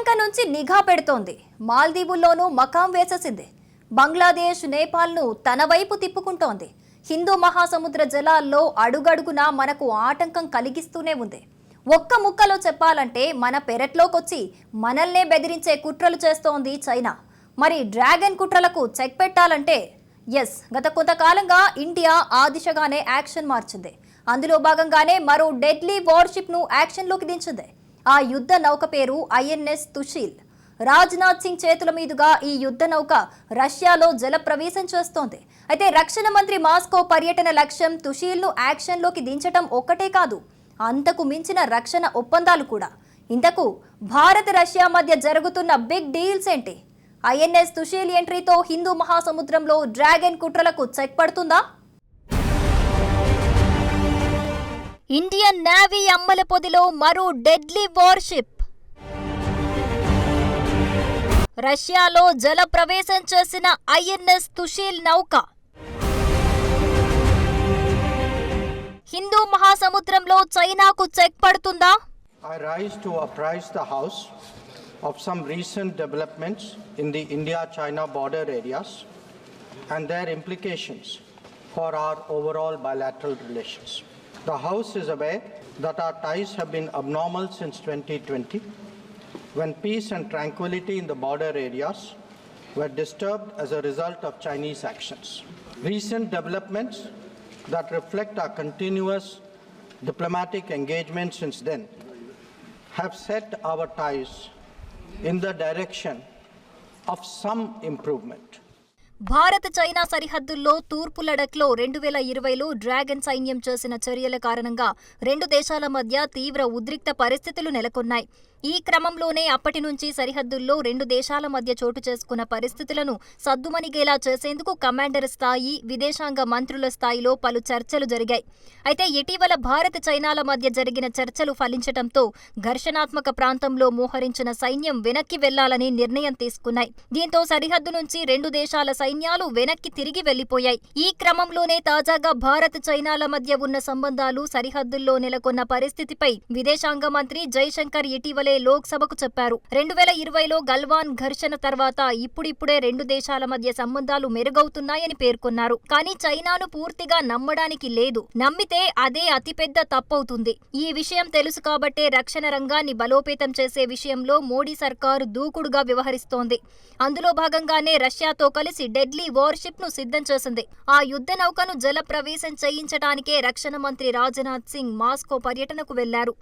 శ్రీలంక నుంచి నిఘా పెడుతోంది. మాల్దీవుల్లోనూ మకాం వేసేసింది. బంగ్లాదేశ్ నేపాల్ను తన వైపు తిప్పుకుంటోంది. హిందూ మహాసముద్ర జలాల్లో అడుగడుగునా మనకు ఆటంకం కలిగిస్తూనే ఉంది. ఒక్క ముక్కలో చెప్పాలంటే మన పెరట్లోకొచ్చి మనల్నే బెదిరించే కుట్రలు చేస్తోంది చైనా. మరి డ్రాగన్ కుట్రలకు చెక్ పెట్టాలంటే ఎస్ గత కొంతకాలంగా ఇండియా ఆ దిశగానే యాక్షన్ మార్చింది. అందులో భాగంగానే మరో డెడ్లీ వార్షిప్ను యాక్షన్లోకి దించింది. ఆ యుద్ధ నౌక పేరు ఐఎన్ఎస్ తుషీల్ రాజ్నాథ్ సింగ్ చేతుల మీదుగా ఈ యుద్ధ నౌక రష్యాలో జల ప్రవేశం చేస్తోంది. అయితే రక్షణ మంత్రి మాస్కో పర్యటన లక్ష్యం తుషీల్ను యాక్షన్లోకి దించటం ఒక్కటే కాదు అంతకు మించిన రక్షణ ఒప్పందాలు కూడా. ఇంతకు భారత్ రష్యా మధ్య జరుగుతున్న బిగ్ డీల్స్ ఏంటి? ఐఎన్ఎస్ తుషీల్ ఎంట్రీతో హిందూ మహాసముద్రంలో డ్రాగన్ కుట్రలకు చెక్ పడుతుందా? ఇండియన్ నేవీ అమ్మల పొదిలో మరో డెడ్లీ వార్షిప్. రష్యాలో జల ప్రవేశం చేసిన ఐఎన్ఎస్ తుషీల్ నౌక. హిందూ మహాసముద్రంలో చైనాకు చెక్ పడుతుందా? I rise to appraise the house of some recent developments in the India China border areas and their implications for our overall bilateral relations The House is aware that our ties have been abnormal since 2020 when peace and tranquility in the border areas were disturbed as a result of Chinese actions. Recent developments that reflect our continuous diplomatic engagement since then have set our ties in the direction of some improvement. Bharat China సరిహద్దుల్లో తూర్పు లడఖ్లో రెండు వేల ఇరవైలో dragon సైన్యం చేసిన చర్యల కారణంగా రెండు దేశాల మధ్య తీవ్ర ఉద్రిక్త పరిస్థితులు నెలకొన్నాయి. ఈ క్రమంలోనే అప్పటి నుంచి సరిహద్దుల్లో రెండు దేశాల మధ్య చోటు చేసుకున్న పరిస్థితులను సద్దుమణిగేలా చేసేందుకు కమాండర్ స్థాయి విదేశాంగ మంత్రుల స్థాయిలో పలు చర్చలు జరిగాయి. అయితే ఇటీవల భారత్ చైనాల మధ్య జరిగిన చర్చలు ఫలించటంతో ఘర్షణాత్మక ప్రాంతంలో మోహరించిన సైన్యం వెనక్కి వెళ్ళాలని నిర్ణయం తీసుకున్నాయి. దీంతో సరిహద్దు నుంచి రెండు దేశాల సైన్యాలు వెనక్కి తిరిగి వెళ్ళిపోయాయి ఈ క్రమంలోనే తాజాగా భారత్ చైనాల మధ్య ఉన్న సంబంధాలు సరిహద్దుల్లో నెలకొన్న పరిస్థితిపై విదేశాంగ మంత్రి జైశంకర్ ఇటీవలే లోక్సభకు చెప్పారు. రెండు వేల ఇరవైలో గల్వాన్ ఘర్షణ తర్వాత ఇప్పుడిప్పుడే రెండు దేశాల మధ్య సంబంధాలు మెరుగవుతున్నాయని పేర్కొన్నారు. కానీ చైనాను పూర్తిగా నమ్మడానికి లేదు. నమ్మితే అదే అతిపెద్ద తప్పవుతుంది. ఈ విషయం తెలుసు కాబట్టే రక్షణ రంగాన్ని బలోపేతం చేసే విషయంలో మోడీ సర్కారు దూకుడుగా వ్యవహరిస్తోంది. అందులో భాగంగానే రష్యాతో కలిసి డెడ్లీ వార్షిప్ను సిద్ధం చేసింది. ఆ యుద్ధ నౌకను జల ప్రవేశం చేయించడానికే రక్షణ మంత్రి రాజ్నాథ్ సింగ్ మాస్కో పర్యటనకు వెళ్ళారు.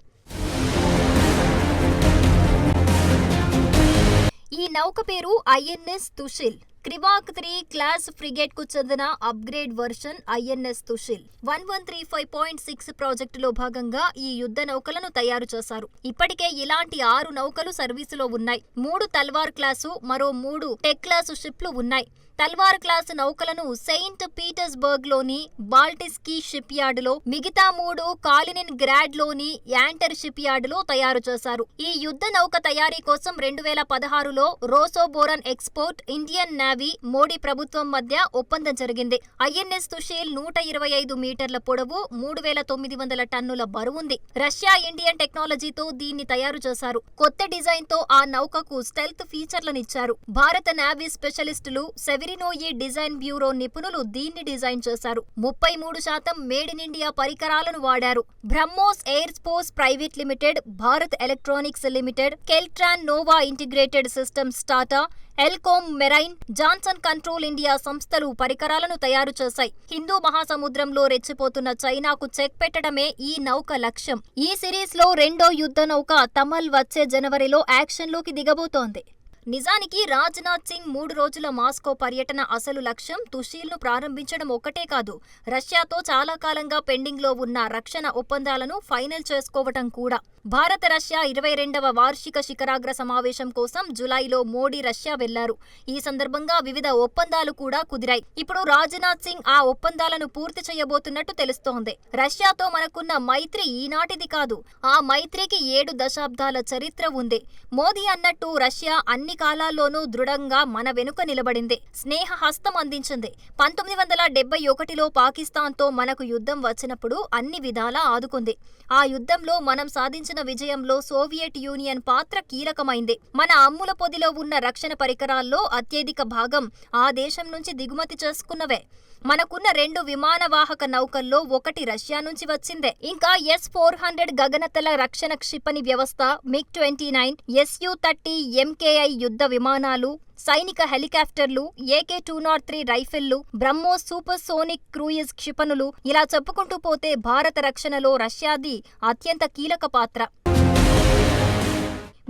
ఈ నౌక పేరు INS Tushil. Krivak three class ఫ్రిగేట్కు చెందిన upgrade version INS Tushil. One one three five point six ప్రాజెక్టులో భాగంగా ఈ యుద్ధ నౌకలను తయారు చేశారు. ఇప్పటికే ఇలాంటి ఆరు నౌకలు సర్వీసులో ఉన్నాయి. మూడు తల్వార్ క్లాసు మరో మూడు టెక్ క్లాసు షిప్లు ఉన్నాయి. తల్వార్ క్లాసు నౌకలను సెయింట్ పీటర్స్బర్గ్లోని బాల్టిస్కీ షిప్ యార్డ్లో మిగతా మూడు కాలినిన్ గ్రాడ్లోని యాంటర్ షిప్ యార్డ్లో తయారు చేశారు. ఈ యుద్ధ నౌక తయారీ కోసం రెండు వేల పదహారులో Rosoboronexport Indian navy Modi ప్రభుత్వం మధ్య ఒప్పందం జరిగింది. ఐఎన్ఎస్ తుషీల్ నూట ఇరవై ఐదు మీటర్ల పొడవు మూడు వేల తొమ్మిది వందల టన్నుల బరువుంది. రష్యా ఇండియన్ టెక్నాలజీతో దీన్ని తయారు చేశారు. కొత్త డిజైన్తో ఆ నౌకకు స్టెల్త్ ఫీచర్లనిచ్చారు భారత నేవీ స్పెషలిస్టులు సెవిరినోయి డిజైన్ బ్యూరో నిపుణులు దీన్ని డిజైన్ చేశారు. ముప్పై మూడు శాతం మేడ్ ఇన్ ఇండియా పరికరాలను వాడారు. BrahMos aerospace private limited Bharat electronics limited Keltron Nova integrated systems Tata Elcome marine Johnson control India సంస్థలు పరికరాలను తయారు చేశాయి. హిందూ మహాసముద్రంలో రెచ్చిపోతున్న చైనాకు చెక్ పెట్టడమే ఈ నౌక లక్ష్యం. ఈ సిరీస్లో రెండో యుద్ధ నౌక తమల్ వచ్చే జనవరిలో యాక్షన్లోకి దిగబోతోంది. నిజానికి రాజ్నాథ్ సింగ్ మూడు రోజుల మాస్కో పర్యటన అసలు లక్ష్యం తుషీల్ను ప్రారంభించడం ఒక్కటే కాదు. రష్యాతో చాలా కాలంగా పెండింగ్లో ఉన్న రక్షణ ఒప్పందాలను ఫైనల్ చేసుకోవటం కూడా. భారత రష్యా ఇరవై రెండవ వార్షిక శిఖరాగ్ర సమావేశం కోసం జులైలో మోడీ రష్యా వెళ్ళారు. ఈ సందర్భంగా వివిధ ఒప్పందాలు కూడా కుదిరాయి. ఇప్పుడు రాజ్నాథ్ సింగ్ ఆ ఒప్పందాలను పూర్తి చేయబోతున్నట్టు తెలుస్తోంది. రష్యాతో మనకున్న మైత్రి ఈనాటిది కాదు. ఆ మైత్రికి ఏడు దశాబ్దాల చరిత్ర ఉంది. మోదీ అన్నట్టు రష్యా అన్ని అన్ని కాలాల్లోనూ దృఢంగా మన వెనుక నిలబడింది. స్నేహ హస్తం అందించింది. పంతొమ్మిది వందల డెబ్బై ఒకటిలో పాకిస్తాన్తో మనకు యుద్ధం వచ్చినప్పుడు అన్ని విధాలా ఆదుకుంది. ఆ యుద్ధంలో మనం సాధించిన విజయంలో సోవియట్ యూనియన్ పాత్ర కీలకమైంది. మన అమ్ముల పొదిలో ఉన్న రక్షణ పరికరాల్లో అత్యధిక భాగం ఆ దేశం నుంచి దిగుమతి చేసుకున్నవే. మనకున్న రెండు విమానవాహక నౌకల్లో ఒకటి రష్యా నుంచి వచ్చిందే. ఇంకా ఎస్ ఫోర్ హండ్రెడ్ గగనతల రక్షణ క్షిపణి వ్యవస్థ MiG twenty nine SU thirty MKI యుద్ధ విమానాలు సైనిక హెలికాప్టర్లు ఏకే టూ నాట్ త్రీ రైఫిళ్ళు బ్రహ్మోస్ సూపర్ సోనిక్ క్రూయిజ్ క్షిపణులు ఇలా చెప్పుకుంటూ పోతే భారత రక్షణలో రష్యాది అత్యంత కీలక పాత్ర.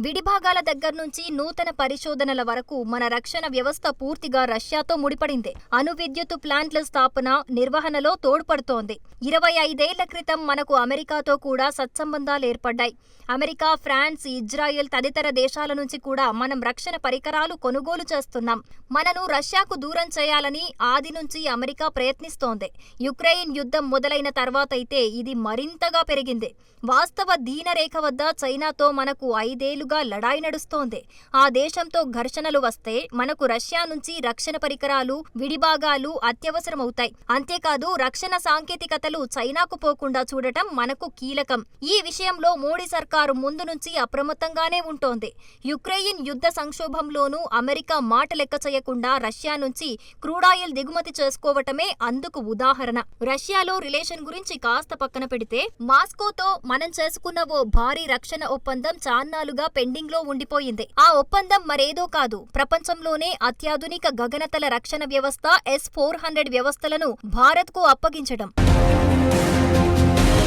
విడిభాగాల దగ్గర నుంచి నూతన పరిశోధనల వరకు మన రక్షణ వ్యవస్థ పూర్తిగా రష్యాతో ముడిపడింది. అణు విద్యుత్ ప్లాంట్ల స్థాపన నిర్వహణలో తోడ్పడుతోంది. ఇరవై ఐదేళ్ళ క్రితం మనకు అమెరికాతో కూడా సత్సంబంధాలు ఏర్పడ్డాయి. అమెరికా ఫ్రాన్స్ ఇజ్రాయెల్ తదితర దేశాల నుంచి కూడా మనం రక్షణ పరికరాలు కొనుగోలు చేస్తున్నాం. మనను రష్యాకు దూరం చేయాలని ఆది నుంచి అమెరికా ప్రయత్నిస్తోంది. యుక్రెయిన్ యుద్ధం మొదలైన తర్వాత అయితే ఇది మరింతగా పెరిగింది. వాస్తవ దీనరేఖ వద్ద చైనాతో మనకు ఐదేళ్ళు ఐదేళ్ళుగా లడాయి నడుస్తోంది. ఆ దేశంతో ఘర్షణలు వస్తే మనకు రష్యా నుంచి రక్షణ పరికరాలు విడిభాగాలు అత్యవసరమవుతాయి. అంతేకాదు రక్షణ సాంకేతికతలు చైనాకు పోకుండా చూడటం మనకు కీలకం. ఈ విషయంలో మోడీ సర్కారు ముందు నుంచి అప్రమత్తంగానే ఉంటోంది. యుక్రెయిన్ యుద్ధ సంక్షోభంలోనూ అమెరికా మాట లెక్క చేయకుండా రష్యా నుంచి క్రూడాయిల్ దిగుమతి చేసుకోవటమే అందుకు ఉదాహరణ. రష్యాలో రిలేషన్ గురించి కాస్త పక్కన పెడితే మాస్కోతో మనం చేసుకున్న ఓ భారీ రక్షణ ఒప్పందం చాన్నాలుగా పెండింగ్లో ఉండిపోయింది. ఆ ఒప్పందం మరేదో కాదు. ప్రపంచంలోనే అత్యాధునిక గగనతల రక్షణ వ్యవస్థ ఎస్ ఫోర్ హండ్రెడ్ వ్యవస్థలను భారత్కు అప్పగించడం.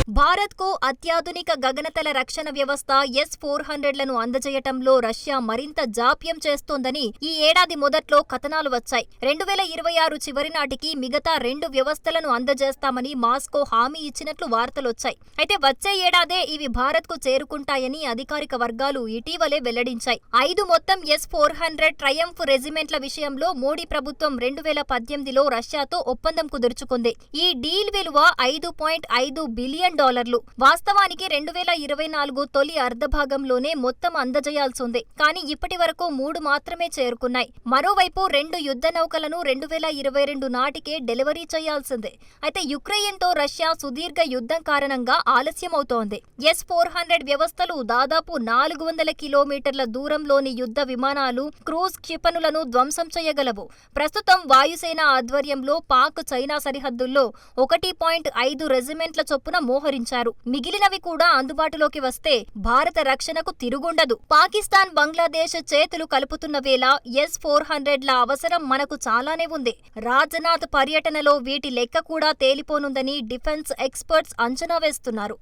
భారత్కు అత్యాధునిక గగనతల రక్షణ వ్యవస్థ ఎస్ ఫోర్ హండ్రెడ్లను అందజేయటంలో రష్యా మరింత జాప్యం చేస్తోందని ఈ ఏడాది మొదట్లో కథనాలు వచ్చాయి. రెండు వేల ఇరవై ఆరు చివరి నాటికి మిగతా రెండు వ్యవస్థలను అందజేస్తామని మాస్కో హామీ ఇచ్చినట్లు వార్తలొచ్చాయి. అయితే వచ్చే ఏడాదే ఇవి భారత్కు చేరుకుంటాయని అధికారిక వర్గాలు ఇటీవలే వెల్లడించాయి. ఐదు మొత్తం ఎస్ ఫోర్ హండ్రెడ్ ట్రయంఫ్ రెజిమెంట్ల విషయంలో మోడీ ప్రభుత్వం రెండు వేల పద్దెనిమిదిలో రష్యాతో ఒప్పందం కుదుర్చుకుంది. ఈ డీల్ విలువ ఐదు పాయింట్ ఐదు బిలియన్ డాలర్లు. వాస్తవానికి రెండు వేల ఇరవై నాలుగు తొలి అర్ధభాగంలోనే మొత్తం అందజేయాల్సింది. కానీ ఇప్పటి వరకు మూడు మాత్రమే చేరుకున్నాయి. మరోవైపు రెండు యుద్ధ నౌకలను రెండు వేల ఇరవై రెండు నాటికే డెలివరీ చేయాల్సిందే. అయితే యుక్రెయిన్తో రష్యా సుదీర్ఘ యుద్ధం కారణంగా ఆలస్యమవుతోంది. ఎస్ ఫోర్ హండ్రెడ్ వ్యవస్థలు దాదాపు నాలుగు వందల కిలోమీటర్ల దూరంలోని యుద్ధ విమానాలు క్రూజ్ క్షిపణులను ధ్వంసం చేయగలవు. ప్రస్తుతం వాయుసేన ఆధ్వర్యంలో పాక్ చైనా సరిహద్దుల్లో ఒకటి పాయింట్ ఐదు రెజిమెంట్ల చొప్పున మోహరించారు. మిగిలినవి కూడా అందుబాటులోకి వస్తే భారత రక్షణకు తిరుగుండదు. పాకిస్తాన్ బంగ్లాదేశ్ చేతులు కలుపుతున్న వేళ ఎస్ ఫోర్ హండ్రెడ్ల అవసరం మనకు చాలానే ఉంది. రాజ్నాథ్ పర్యటనలో వీటి లెక్క కూడా తేలిపోనుందని డిఫెన్స్ ఎక్స్పర్ట్స్ అంచనా వేస్తున్నారు.